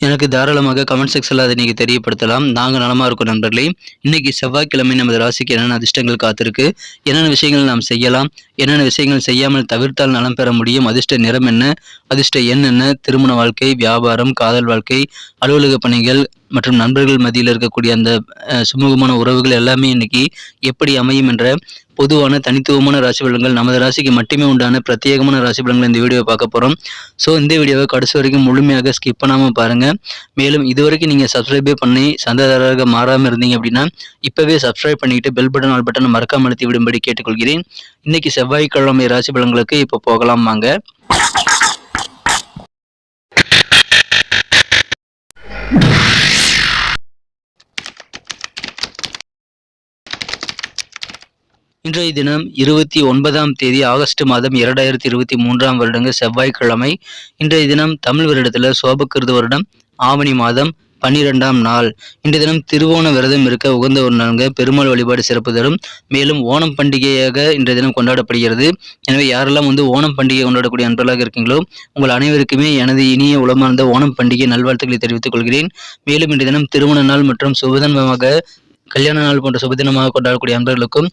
எனக்கு தாராளமாக கமெண்ட் செக்ஷனில் அதை நீங்கள் தெரியப்படுத்தலாம். நாங்கள் நலமாக இருக்கோம் நண்பர்களே. இன்னைக்கு செவ்வாய்க்கிழமை நமது ராசிக்கு என்னென்ன அதிர்ஷ்டங்கள் காத்திருக்கு? என்னென்ன விஷயங்கள் நாம் செய்யலாம்? என்னென்ன விஷயங்கள் செய்யாமல் தவிர்த்தால் நலம் பெற முடியும்? அதிர்ஷ்ட நிறம் என்ன? அதிர்ஷ்ட எண் என்ன? திருமண வாழ்க்கை வியாபாரம் காதல் வாழ்க்கை அலுவலக பணிகள் மற்றும் நண்பர்கள் மத்தியில் இருக்கக்கூடிய அந்த சுமூகமான உறவுகள் எல்லாமே இன்னைக்கு எப்படி அமையும் என்ற பொதுவான தனித்துவமான ராசி பலன்கள் நமது ராசிக்கு மட்டுமே உண்டான பிரத்யேகமான ராசி பலன்கள் இந்த வீடியோவை பார்க்க போகிறோம் ஸோ இந்த வீடியோவை கடைசி வரைக்கும் முழுமையாக ஸ்கிப் பண்ணாமல் பாருங்கள் மேலும் இதுவரைக்கும் நீங்கள் சப்ஸ்கிரைபே பண்ணி சந்தாதாரராக மாறாமல் இருந்தீங்க அப்படின்னா இப்போவே சப்ஸ்கிரைப் பண்ணிக்கிட்டு பெல் பட்டன் ஆல் பட்டன் மறக்காமல் அழுத்தி விடும்படி கேட்டுக்கொள்கிறேன். இன்னைக்கு செவ்வாய்க்கிழமை ராசி பலன்களுக்கு இப்போ போகலாம் வாங்க. இன்றைய தினம் இருபத்தி ஒன்பதாம் தேதி ஆகஸ்ட் மாதம் இரண்டாயிரத்தி இருபத்தி மூன்றாம் வருடங்க செவ்வாய்க்கிழமை. இன்றைய தினம் தமிழ் வருடத்தில் சோபக்கிருத வருடம் ஆவணி மாதம் பன்னிரெண்டாம் நாள். இன்றைய தினம் திருவோண விரதம் இருக்க உகந்த ஒரு நாளுங்க. பெருமாள் வழிபாடு சிறப்பு தரும். மேலும் ஓணம் பண்டிகையாக இன்றைய தினம் கொண்டாடப்படுகிறது. எனவே யாரெல்லாம் வந்து ஓணம் பண்டிகை கொண்டாடக்கூடிய நண்பர்களாக இருக்கீங்களோ உங்கள் அனைவருக்குமே எனது இனிய உளமார்ந்த ஓணம் பண்டிகை நல்வாழ்த்துக்களை தெரிவித்துக் கொள்கிறேன். மேலும் இன்றைய தினம் திருமண நாள் மற்றும் சுபதினமாக கல்யாண நாள் போன்ற சுபதினமாக கொண்டாடக்கூடிய நண்பர்களுக்கும்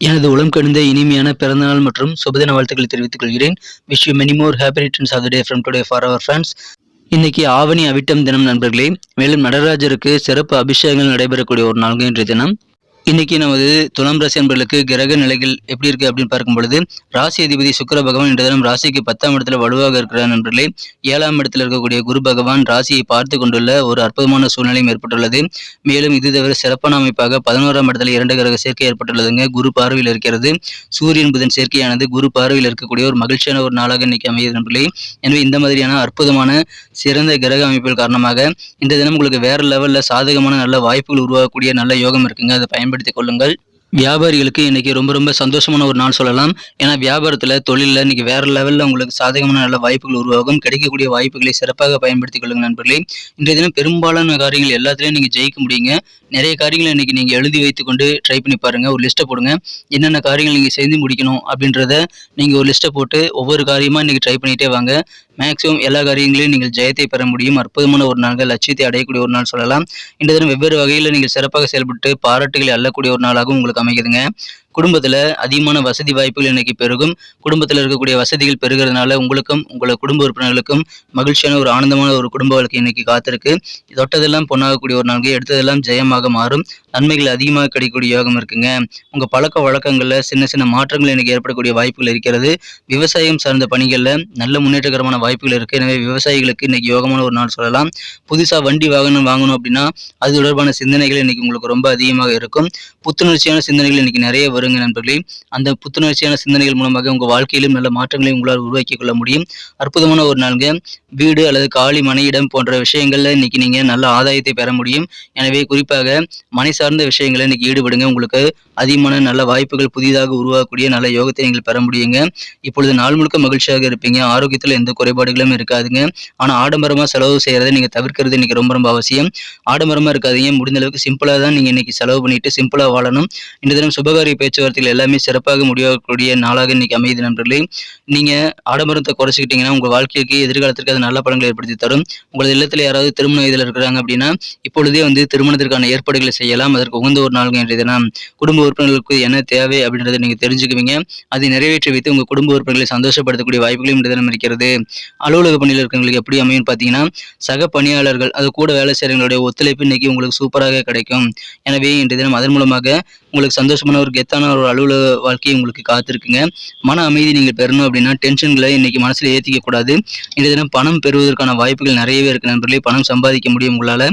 எனது உளம் கணிந்த இனிமையான பிறந்தநாள் மற்றும் சுபதின வாழ்த்துக்களை தெரிவித்துக் கொள்கிறேன். Wish you many more happy returns of day from today for our friends இன்னைக்கு ஆவணி அவிட்டம் தினம் நண்பர்களே மேலும் நடராஜருக்கு சிறப்பு அபிஷேகங்கள் நடைபெறக்கூடிய ஒரு நாள் இன்றைய தினம். இன்னைக்கு நமது துலாம் ராசி அன்பர்களுக்கு கிரக நிலைகள் எப்படி இருக்கு அப்படின்னு பார்க்கும் பொழுது ராசி அதிபதி சுக்கர பகவான் இன்று தினம் ராசிக்கு பத்தாம் இடத்துல வலுவாக இருக்கிறார் நண்பர்களே. ஏழாம் இடத்துல இருக்கக்கூடிய குரு பகவான் ராசியை பார்த்து கொண்டுள்ள ஒரு அற்புதமான சூழ்நிலையும் ஏற்பட்டுள்ளது. மேலும் இது தவிர சிறப்பான அமைப்பாக பதினோராம் இடத்துல இரண்டு கிரக சேர்க்கை ஏற்பட்டுள்ளதுங்க. குரு பார்வையில் இருக்கிறது. சூரியன் புதன் சேர்க்கையானது குரு பார்வையில் இருக்கக்கூடிய ஒரு மகிழ்ச்சியான ஒரு நாளாக இன்னைக்கு அமையுது நண்பர்களே. எனவே இந்த மாதிரியான அற்புதமான சிறந்த கிரக அமைப்புகள் காரணமாக இந்த தினம் உங்களுக்கு வேற லெவலில் சாதகமான நல்ல வாய்ப்புகள் உருவாகக்கூடிய நல்ல யோகம் இருக்குங்க. அதை பயன்படுத்தி பயன்படுத்திக் கொள்ளுங்கள். வியாபாரிகளுக்கு இன்றைக்கி ரொம்ப ரொம்ப சந்தோஷமான ஒரு நாள் சொல்லலாம். ஏன்னா வியாபாரத்தில் தொழிலில் இன்றைக்கி வேறு லெவலில் உங்களுக்கு சாதகமான நல்ல வாய்ப்புகள் உருவாகும். கிடைக்கக்கூடிய வாய்ப்புகளை சிறப்பாக பயன்படுத்திக் கொள்ளுங்கள் நண்பர்களே. இன்றைய தினம் பெரும்பாலான காரியங்கள் எல்லாத்துலேயும் நீங்கள் ஜெயிக்க முடியுங்க. நிறைய காரியங்களை இன்றைக்கி நீங்கள் எழுதி வைத்துக்கொண்டு ட்ரை பண்ணி பாருங்கள் ஒரு லிஸ்ட்டை போடுங்க. என்னென்ன காரியங்கள் நீங்கள் செய்து முடிக்கணும் அப்படின்றத நீங்கள் ஒரு லிஸ்ட்டை போட்டு ஒவ்வொரு காரியமாக இன்னைக்கு ட்ரை பண்ணிகிட்டே வாங்க. மேக்ஸிமம் எல்லா காரியங்களையும் நீங்கள் ஜெயத்தை பெற முடியும். அற்புதமான ஒரு நாள்கள் லட்சியத்தை அடையக்கூடிய ஒரு நாள் சொல்லலாம். இந்த தினம் வெவ்வேறு வகையில் நீங்கள் சிறப்பாக செயல்பட்டு பாராட்டுகளை அள்ளக்கூடிய ஒரு நாளாகவும் உங்களுக்கு அமைக்குதுங்க குடும்பத்தில் அதிகமான வசதி வாய்ப்புகள் இன்னைக்கு பெருகும். குடும்பத்தில் இருக்கக்கூடிய வசதிகள் பெருகிறதுனால உங்களுக்கும் உங்களோட குடும்ப உறுப்பினர்களுக்கும் மகிழ்ச்சியான ஒரு ஆனந்தமான ஒரு குடும்ப வாழ்க்கை இன்னைக்கு காத்திருக்கு. தொட்டதெல்லாம் பொண்ணாகக்கூடிய ஒரு நாள்கள் எடுத்ததெல்லாம் ஜெயமாக மாறும். நன்மைகள் அதிகமாக கிடைக்கக்கூடிய யோகம் இருக்குங்க. உங்க பழக்க வழக்கங்களில் சின்ன சின்ன மாற்றங்கள் இன்னைக்கு ஏற்படக்கூடிய வாய்ப்புகள் இருக்கிறது. விவசாயம் சார்ந்த பணிகளில் நல்ல முன்னேற்றகரமான வாய்ப்புகள் இருக்கு. எனவே விவசாயிகளுக்கு இன்னைக்கு யோகமான ஒரு நாள் சொல்லலாம். புதுசாக வண்டி வாகனம் வாங்கணும் அப்படின்னா அது தொடர்பான சிந்தனைகள் இன்னைக்கு உங்களுக்கு ரொம்ப அதிகமாக இருக்கும். புத்துணர்ச்சியான சிந்தனைகள் இன்னைக்கு நிறைய வரும். வருங்க நண்பர்களே. அந்த புத்துணர்ச்சியான சிந்தனைகள் மூலமாக உங்கள் வாழ்க்கையிலும் நல்ல மாற்றங்களை உங்களால் உருவாக்கிக் கொள்ள முடியும். அற்புதமான ஒரு நாளுங்க. வீடு அல்லது காலி மனையிடம் போன்ற விஷயங்களில் இன்னைக்கு நீங்கள் நல்ல ஆதாயத்தை பெற முடியும். எனவே குறிப்பாக மனை சார்ந்த விஷயங்களை இன்னைக்கு ஈடுபடுங்க. உங்களுக்கு அதிகமான நல்ல வாய்ப்புகள் புதிதாக உருவாகக்கூடிய நல்ல யோகத்தை நீங்கள் பெற முடியுங்க. இப்பொழுது நாள் முழுக்க மகிழ்ச்சியாக இருப்பீங்க. ஆரோக்கியத்தில் எந்த குறைபாடுகளும் இருக்காதுங்க. ஆனால் ஆடம்பரமாக செலவு செய்கிறத நீங்கள் தவிர்க்கிறது இன்னைக்கு ரொம்ப ரொம்ப அவசியம். ஆடம்பரமாக இருக்காதீங்க. முடிந்த அளவுக்கு சிம்பிளாக தான் நீங்கள் இன்னைக்கு செலவு பண்ணிட்டு சிம்பிளாக வாழணும். இந்த தினம் சுபகாரிய பேச்சு பேச்சுவார்த்தைகள் எல்லாமே சிறப்பாக முடியக்கூடிய நாளாக இன்னைக்கு அமையுது நண்பர்களே. நீங்கள் ஆடம்பரத்தை குறைச்சிக்கிட்டீங்கன்னா உங்கள் வாழ்க்கைக்கு எதிர்காலத்திற்கு அது நல்ல படங்கள் ஏற்படுத்தி தரும். உங்களது இல்லத்தில் யாராவது திருமண இதில் இருக்கிறாங்க அப்படின்னா இப்பொழுதே வந்து திருமணத்திற்கான ஏற்பாடுகளை செய்யலாம். அதற்கு உகந்த ஒரு நாள் இன்றைய தினம். குடும்ப உறுப்பினர்களுக்கு என்ன தேவை அப்படின்றத நீங்கள் தெரிஞ்சுக்குவீங்க. அதை நிறைவேற்றி வைத்து உங்கள் குடும்ப உறுப்பினர்களை சந்தோஷப்படுத்தக்கூடிய வாய்ப்புகளும் இன்றைய தினம் இருக்கிறது. அலுவலக பணியில் இருக்கிறவங்களுக்கு எப்படி அமையும் பார்த்தீங்கன்னா சக பணியாளர்கள் அது கூட வேலை செய்கிறவங்களுடைய ஒத்துழைப்பு இன்னைக்கு உங்களுக்கு சூப்பராக கிடைக்கும். எனவே இன்றைய தினம் அதன் மூலமாக உங்களுக்கு சந்தோஷமான ஒரு கெத்தான ஒரு அலுவலக வாழ்க்கையை உங்களுக்கு காத்திருக்குங்க. மன அமைதி நீங்கள் பெறணும் அப்படின்னா டென்ஷன்களை இன்னைக்கு மனசில் ஏற்றிக்க கூடாது. இன்றைய தினம் பணம் பெறுவதற்கான வாய்ப்புகள் நிறையவே இருக்கு நண்பர்களே. பணம் சம்பாதிக்க முடியும் உங்களால்.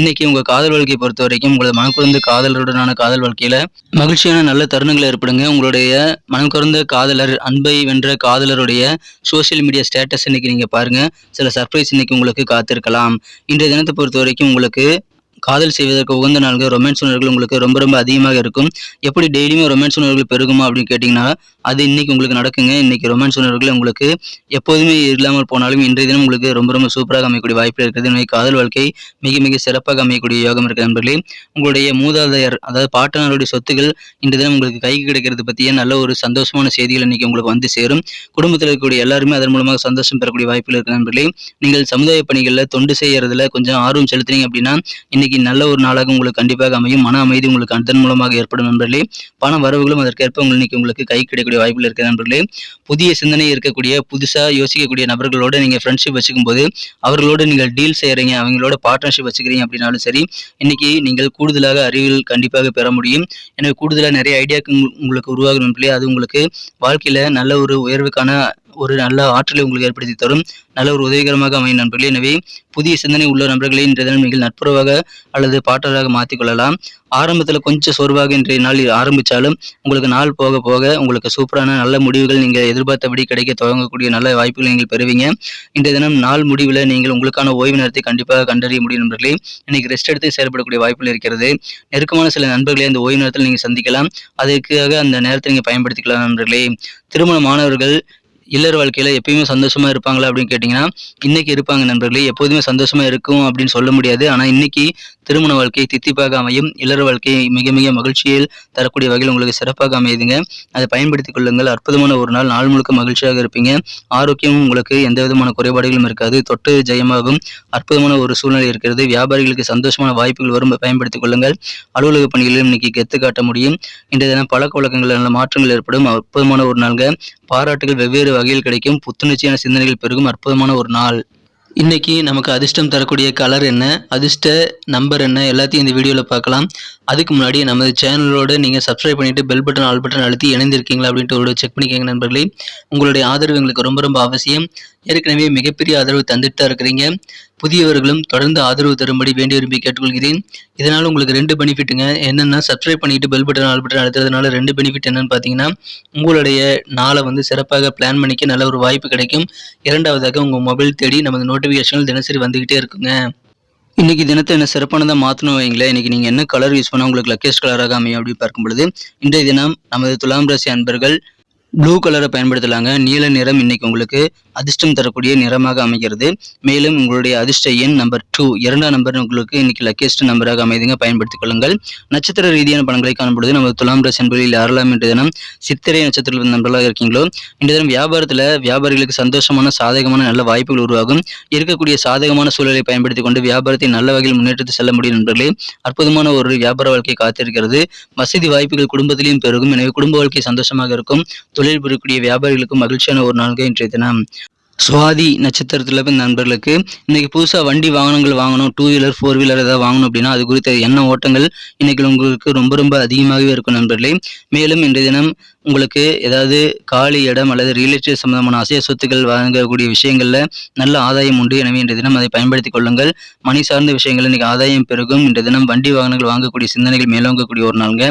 இன்னைக்கு உங்கள் காதல் வாழ்க்கையை பொறுத்த வரைக்கும் உங்களது மனக்குறந்த காதலருடனான காதல் வாழ்க்கையில் மகிழ்ச்சியான நல்ல தருணங்களை ஏற்படுங்க. உங்களுடைய மனம் குறந்த காதலர் அன்பை வென்ற காதலருடைய சோஷியல் மீடியா ஸ்டேட்டஸ் இன்னைக்கு நீங்கள் பாருங்கள் சில சர்ப்ரைஸ் இன்னைக்கு உங்களுக்கு காத்திருக்கலாம். இன்றைய தினத்தை பொறுத்த வரைக்கும் உங்களுக்கு காதல் செய்வதற்கு உகந்த நாள்கள் ரொமான்ஸ் உணர்வுகள் உங்களுக்கு ரொம்ப ரொம்ப அதிகமாக இருக்கும். எப்படி டெய்லியுமே ரொமான்ஸ் உணர்வுகள் பெருகுமா அப்படின்னு கேட்டிங்கன்னா அது இன்னைக்கு உங்களுக்கு நடக்குங்க. இன்னைக்கு ரொமான்ஸ் உணர்வுகள் உங்களுக்கு எப்போதுமே இல்லாமல் போனாலும் இன்றைய தினம் உங்களுக்கு ரொம்ப ரொம்ப சூப்பராக அமையக்கூடிய வாய்ப்பு இருக்குது இன்னைக்கு காதல் வாழ்க்கை மிக மிக சிறப்பாக அமையக்கூடிய யோகம் இருக்கிற நண்பர்களே. உங்களுடைய மூதாதையர் அதாவது பாட்டனாருடைய சொத்துக்கள் இன்றைய தினம் உங்களுக்கு கைக்கு கிடைக்கிறது பற்றிய நல்ல ஒரு சந்தோஷமான செய்திகள் இன்னைக்கு உங்களுக்கு வந்து சேரும். குடும்பத்தில் இருக்கக்கூடிய எல்லாருமே அதன் மூலமாக சந்தோஷம் பெறக்கூடிய வாய்ப்புகள் இருக்கிற நண்பர்களே. நீங்கள் சமுதாய பணிகளில் தொண்டு செய்யறதுல கொஞ்சம் ஆர்வம் செலுத்துனீங்க அப்படின்னா இன்னைக்கு நல்ல ஒரு நாளாக உங்களுக்கு கண்டிப்பாக அமையும். மன அமைதி உங்களுக்கு அதன் மூலமாக ஏற்படும் நண்பர்களே. பண வரவுகளும் அதற்கேற்ப உங்களுக்கு இன்னைக்கு உங்களுக்கு கை கிடைக்கக்கூடிய வாய்ப்புகள் இருக்கு நண்பர்களே. புதிய சிந்தனை இருக்கக்கூடிய புதுசாக யோசிக்கக்கூடிய நபர்களோட நீங்கள் ஃப்ரெண்ட்ஷிப் வச்சுக்கும் போது அவர்களோட நீங்கள் டீல் செய்கிறீங்க அவங்களோட பார்ட்னர்ஷிப் வச்சுக்கிறீங்க அப்படின்னாலும் சரி இன்னைக்கு நீங்கள் கூடுதலாக அறிவில் கண்டிப்பாக பெற முடியும். எனவே கூடுதலாக நிறைய ஐடியாக்கள் உங்களுக்கு உருவாகணும் நண்பர்களே. அது உங்களுக்கு வாழ்க்கையில் நல்ல ஒரு உயர்வுக்கான ஒரு நல்ல ஆற்றலை உங்களுக்கு ஏற்படுத்தி தரும். நல்ல ஒரு உதவிகரமாக அமையும் நண்பர்களே. எனவே புதிய சிந்தனை உள்ள நண்பர்களை இன்றைய தினம் நீங்கள் நட்புறவாக அல்லது பாட்டராக மாற்றிக்கொள்ளலாம் ஆரம்பத்தில் கொஞ்சம் சோர்வாக இன்றைய நாள் ஆரம்பித்தாலும் உங்களுக்கு நாள் போக போக உங்களுக்கு சூப்பரான நல்ல முடிவுகள் நீங்கள் எதிர்பார்த்தபடி கிடைக்க துவங்கக்கூடிய நல்ல வாய்ப்புகளை நீங்கள் பெறுவீங்க. இன்றைய தினம் நாள் முடிவில் நீங்கள் உங்களுக்கான ஓய்வு நேரத்தை கண்டிப்பாக கண்டறிய முடியும் நண்பர்களே. இன்னைக்கு ரெஸ்ட் எடுத்து செயல்படக்கூடிய வாய்ப்புகள் இருக்கிறது. நெருக்கமான சில நண்பர்களை அந்த ஓய்வு நேரத்தில் நீங்கள் சந்திக்கலாம். அதற்காக அந்த நேரத்தை நீங்கள் பயன்படுத்திக்கலாம் நண்பர்களே. திருமண மாணவர்கள் இல்லற வாழ்க்கையில் எப்பயுமே சந்தோஷமா இருப்பாங்களா அப்படின்னு கேட்டிங்கன்னா இன்னைக்கு இருப்பாங்க நண்பர்களே எப்போதுமே சந்தோஷமா இருக்கும் அப்படின்னு சொல்ல முடியாது. ஆனால் இன்னைக்கு திருமண வாழ்க்கை தித்திப்பாக அமையும். இல்லற வாழ்க்கை மிக மிக மகிழ்ச்சியில் தரக்கூடிய வகையில் உங்களுக்கு சிறப்பாக அமையுதுங்க. அதை பயன்படுத்திக் கொள்ளுங்கள். அற்புதமான ஒரு நாள். நாள் முழுக்க மகிழ்ச்சியாக இருப்பீங்க. ஆரோக்கியமும் உங்களுக்கு எந்த விதமான குறைபாடுகளும் இருக்காது. தொட்டு ஜெயமாகும் அற்புதமான ஒரு சூழ்நிலை இருக்கிறது. வியாபாரிகளுக்கு சந்தோஷமான வாய்ப்புகள் வரும். பயன்படுத்திக் கொள்ளுங்கள். அலுவலக பணிகளிலும் இன்னைக்கு கெத்து காட்ட முடியும். இன்றைய தினம் பழக்க வழக்கங்கள் மாற்றங்கள் ஏற்படும். அற்புதமான ஒரு நாள்க பாராட்டுகள் வெவ்வேறு வகையில் கிடைக்கும் புத்துணர்ச்சியான சிந்தனைகள் பெருகும் அற்புதமான ஒரு நாள். இன்னைக்கு நமக்கு அதிர்ஷ்டம் தரக்கூடிய கலர் என்ன? அதிர்ஷ்ட நம்பர் என்ன? எல்லாத்தையும் இந்த வீடியோவில் பார்க்கலாம். அதுக்கு முன்னாடி நமது சேனலோடு நீங்கள் சப்ஸ்கிரைப் பண்ணிட்டு பெல் பட்டன் ஆல் பட்டன் அழுத்தி இணைந்திருக்கீங்களா அப்படின்ட்டு ஒரு செக் பண்ணிக்கோங்க நண்பர்களே. உங்களுடைய ஆதரவு எங்களுக்கு ரொம்ப ரொம்ப அவசியம். ஏற்கனவே மிகப்பெரிய ஆதரவு தந்துட்டு தான் இருக்கிறீங்க. புதியவர்களும் தொடர்ந்து ஆதரவு தரும்படி வேண்டி விரும்பி கேட்டுக்கொள்கிறேன். இதனால் உங்களுக்கு ரெண்டு பெனிஃபிட்டுங்க என்னென்னா சப்ஸ்கிரைப் பண்ணிட்டு பெல் பட்டன் ஆல் பட்டன் அழுத்துறதுனால ரெண்டு பெனிஃபிட் என்னன்னு பார்த்தீங்கன்னா உங்களுடைய நாளை வந்து சிறப்பாக பிளான் பண்ணிக்க நல்ல ஒரு வாய்ப்பு கிடைக்கும். இரண்டாவதாக உங்கள் மொபைல் தேடி நமது நோட்டிஃபிகேஷன்கள் தினசரி வந்துக்கிட்டே இருக்குங்க. இன்றைக்கி தினத்தை என்ன சிறப்பானதாக மாற்றணும் வைங்களேன். இன்றைக்கி நீங்கள் என்ன கலர் யூஸ் பண்ணால் உங்களுக்கு லக்கேஸ்ட் கலராக அமையும் அப்படி பார்க்கும் பொழுது இன்றைய தினம் நமது துலாம் ராசி அன்பர்கள் ப்ளூ கலரை பயன்படுத்தலாங்க. நீல நிறம் இன்றைக்கி உங்களுக்கு அதிர்ஷ்டம் தரக்கூடிய நிறமாக அமைகிறது. மேலும் உங்களுடைய அதிர்ஷ்ட எண் நம்பர் டூ இரண்டாம் நம்பர் உங்களுக்கு இன்னைக்கு லக்கியஸ்ட் நம்பராக அமைதுங்க. பயன்படுத்திக் கொள்ளுங்கள். நட்சத்திர ரீதியான பணங்களை காணும்பொழுது நமது துலாம் ராசி என்பதில் யாரெல்லாம் இன்று தினம் சித்திரை நட்சத்திர நண்பர்களாக இருக்கீங்களோ இன்றைய தினம் வியாபாரத்தில் வியாபாரிகளுக்கு சந்தோஷமான சாதகமான நல்ல வாய்ப்புகள் உருவாகும். இருக்கக்கூடிய சாதகமான சூழலை பயன்படுத்தி கொண்டு வியாபாரத்தை நல்ல வகையில் முன்னேற்றத்தை செல்ல முடியும் நண்பர்களே. அற்புதமான ஒரு வியாபார வாழ்க்கை காத்திருக்கிறது. வசதி வாய்ப்புகள் குடும்பத்திலையும் பெருகும். எனவே குடும்ப வாழ்க்கை சந்தோஷமாக இருக்கும். தொழில் புரியக்கூடிய வியாபாரிகளுக்கும் மகிழ்ச்சியான ஒரு நாள்கள் இன்றைய தினம். சுவாதி நட்சத்திரத்தில் நண்பர்களுக்கு இன்னைக்கு புதுசாக வண்டி வாகனங்கள் வாங்கணும் டூ வீலர் ஃபோர் வீலர் ஏதாவது வாங்கணும் அப்படின்னா அது குறித்த எண்ண ஓட்டங்கள் இன்னைக்கு உங்களுக்கு ரொம்ப ரொம்ப அதிகமாகவே இருக்கும் நண்பர்களே. மேலும் இன்றைய தினம் உங்களுக்கு ஏதாவது காலி இடம் அல்லது ரியல் எஸ்டேட் சம்பந்தமான அசைய சொத்துக்கள் வாங்கக்கூடிய விஷயங்களில் நல்ல ஆதாயம் உண்டு எனவே இன்றைய தினம் அதை பயன்படுத்திக் கொள்ளுங்கள். மணி சார்ந்த விஷயங்கள் இன்னைக்கு ஆதாயம் பெருகும். இன்றைய தினம் வண்டி வாகனங்கள் வாங்கக்கூடிய சிந்தனைகள் மேலோங்கக்கூடிய ஒரு நாளுங்க.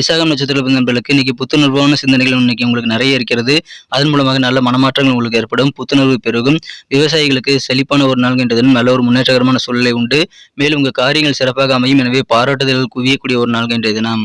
விசாகம் நட்சத்திர நண்பர்களுக்கு இன்னைக்கு புத்துணர்வான சிந்தனைகள் இன்னைக்கு உங்களுக்கு நிறைய இருக்கிறது. அதன் மூலமாக நல்ல மனமாற்றங்கள் உங்களுக்கு ஏற்படும். புத்துணர்வு பெருகும். விவசாயிகளுக்கு செழிப்பான ஒரு நாள் என்ற தினம் நல்ல ஒரு முன்னேற்றகரமான சூழ்நிலை உண்டு. மேலும் உங்கள் காரியங்கள் சிறப்பாக அமையும். எனவே பாராட்டுதல்கள் குவியக்கூடிய ஒரு நாள் என்ற தினம்.